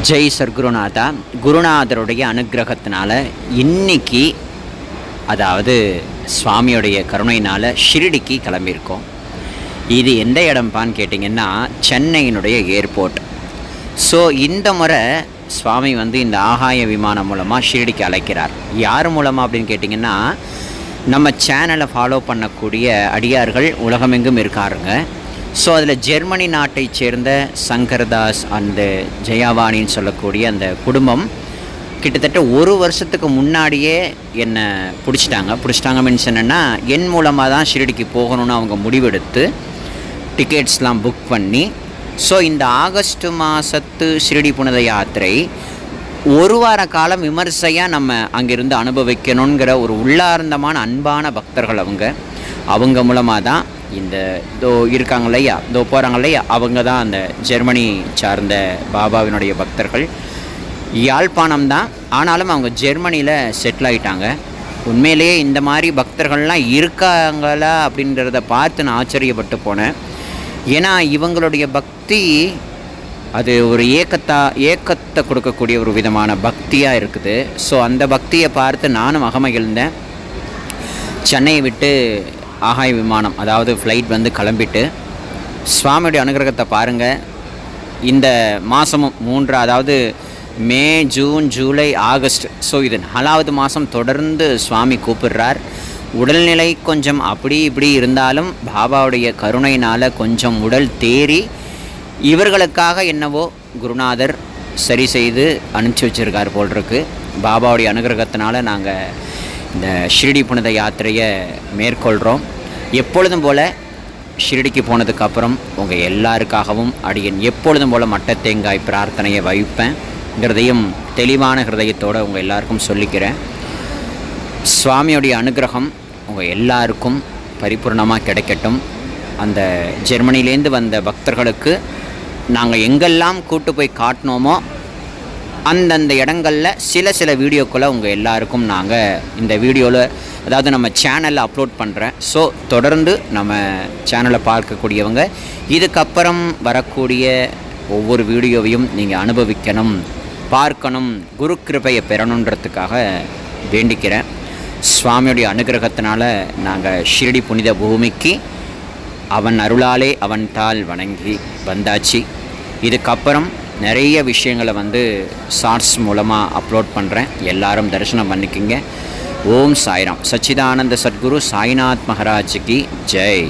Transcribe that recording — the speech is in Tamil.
ஜெய் சர்க்குருநாதா குருநாதருடைய அனுகிரகத்தினால இன்னைக்கு அதாவது சுவாமியுடைய கருணையினால் ஷிரடிக்கு கிளம்பியிருக்கோம். இது எந்த இடம்பான்னு கேட்டிங்கன்னா சென்னையினுடைய ஏர்போர்ட். ஸோ இந்த முறை சுவாமி வந்து இந்த ஆகாய விமானம் மூலமாக ஷிரடிக்கு அழைக்கிறார். யார் மூலமாக அப்படின்னு கேட்டிங்கன்னா நம்ம சேனலை ஃபாலோ பண்ணக்கூடிய அடியார்கள் உலகமெங்கும் இருக்காருங்க. ஸோ அதில் ஜெர்மனி நாட்டை சேர்ந்த சங்கர்தாஸ் அந்த ஜெயாவானின்னு சொல்லக்கூடிய அந்த குடும்பம் கிட்டத்தட்ட ஒரு வருஷத்துக்கு முன்னாடியே என்னை பிடிச்சிட்டாங்க. பிடிச்சிட்டாங்க மீன்ஸ் என்னென்னா என் மூலமாக தான் ஷிரடிக்கு போகணும்னு அவங்க முடிவெடுத்து டிக்கெட்ஸ்லாம் புக் பண்ணி ஸோ இந்த ஆகஸ்ட் மாதத்து ஷிரடி புனித யாத்திரை ஒரு வார காலம் விமர்சையாக நம்ம அங்கிருந்து அனுபவிக்கணுங்கிற ஒரு உள்ளார்ந்தமான அன்பான பக்தர்கள் அவங்க. அவங்க மூலமாக தான் இந்த இதோ இருக்காங்க இல்லையா இதோ போகிறாங்க இல்லையா அவங்க தான் அந்த ஜெர்மனி சார்ந்த பாபாவினுடைய பக்தர்கள். யாழ்ப்பாணம் தான். ஆனாலும் அவங்க ஜெர்மனியில் செட்டில் ஆகிட்டாங்க உண்மையிலேயே இந்த மாதிரி பக்தர்கள்லாம் இருக்காங்களா அப்படின்றத பார்த்து நான் ஆச்சரியப்பட்டு போனேன். ஏன்னா இவங்களுடைய பக்தி அது ஒரு ஏக்கத்தா ஏக்கத்தை கொடுக்கக்கூடிய ஒரு விதமான பக்தியாக இருக்குது. ஸோ அந்த பக்தியை பார்த்து நானும் அகமகிழ்ந்தேன். சென்னையை விட்டு ஆகாய விமானம் அதாவது ஃப்ளைட் வந்து கிளம்பிட்டு சுவாமியுடைய அனுகிரகத்தை பாருங்கள் இந்த மாதமும் மூன்று அதாவது மே ஜூன் ஜூலை ஆகஸ்ட். ஸோ இது நாலாவது மாதம் தொடர்ந்து சுவாமி கூப்பிடுறார். உடல்நிலை கொஞ்சம் அப்படி இப்படி இருந்தாலும் பாபாவுடைய கருணையினால் கொஞ்சம் உடல் தேறி இவர்களுக்காக என்னவோ குருநாதர் சரி செய்து அனுப்பிச்சி வச்சிருக்கார் போல் இருக்கு. பாபாவுடைய அனுகிரகத்தினால நாங்கள் இந்த ஷிரடி புனித யாத்திரையை மேற்கொள்கிறோம் எப்பொழுதும் போல் ஷிரடிக்கு போனதுக்கப்புறம் உங்கள் எல்லாருக்காகவும் அடியன் எப்பொழுதும் போல் மட்ட தேங்காய் பிரார்த்தனையை வைப்பேன்ங்கிறதையும் தெளிவான ஹிருதயத்தோடு உங்கள் எல்லாருக்கும் சொல்லிக்கிறேன். சுவாமியுடைய அனுகிரகம் உங்கள் எல்லாருக்கும் பரிபூர்ணமாக கிடைக்கட்டும். அந்த ஜெர்மனிலேருந்து வந்த பக்தர்களுக்கு நாங்கள் எங்கெல்லாம் கூட்டு போய் காட்டினோமோ அந்தந்த இடங்களில் சில சில வீடியோக்களை உங்கள் எல்லாருக்கும் நாங்கள் இந்த வீடியோவில் அதாவது நம்ம சேனலில் அப்லோட் பண்ணுறேன் ஸோ தொடர்ந்து நம்ம சேனலை பார்க்கக்கூடியவங்க இதுக்கப்புறம் வரக்கூடிய ஒவ்வொரு வீடியோவையும் நீங்கள் அனுபவிக்கணும் பார்க்கணும் குரு கிருபையை பெறணுன்றதுக்காக வேண்டிக்கிறேன். சுவாமியுடைய அனுகிரகத்தினால நாங்கள் ஷிரடி புனித பூமிக்கு அவன் அருளாலே அவன் தாள் வணங்கி வந்தாச்சு. இதுக்கப்புறம் நிறைய விஷயங்களை வந்து ஷார்ட்ஸ் மூலமாக அப்லோட் பண்ணுறேன் எல்லாரும் தரிசனம் பண்ணிக்கிங்க. ஓம் சாய்ராம். சச்சிதானந்த சத்குரு சாய்நாத் மகாராஜுக்கு ஜெய்.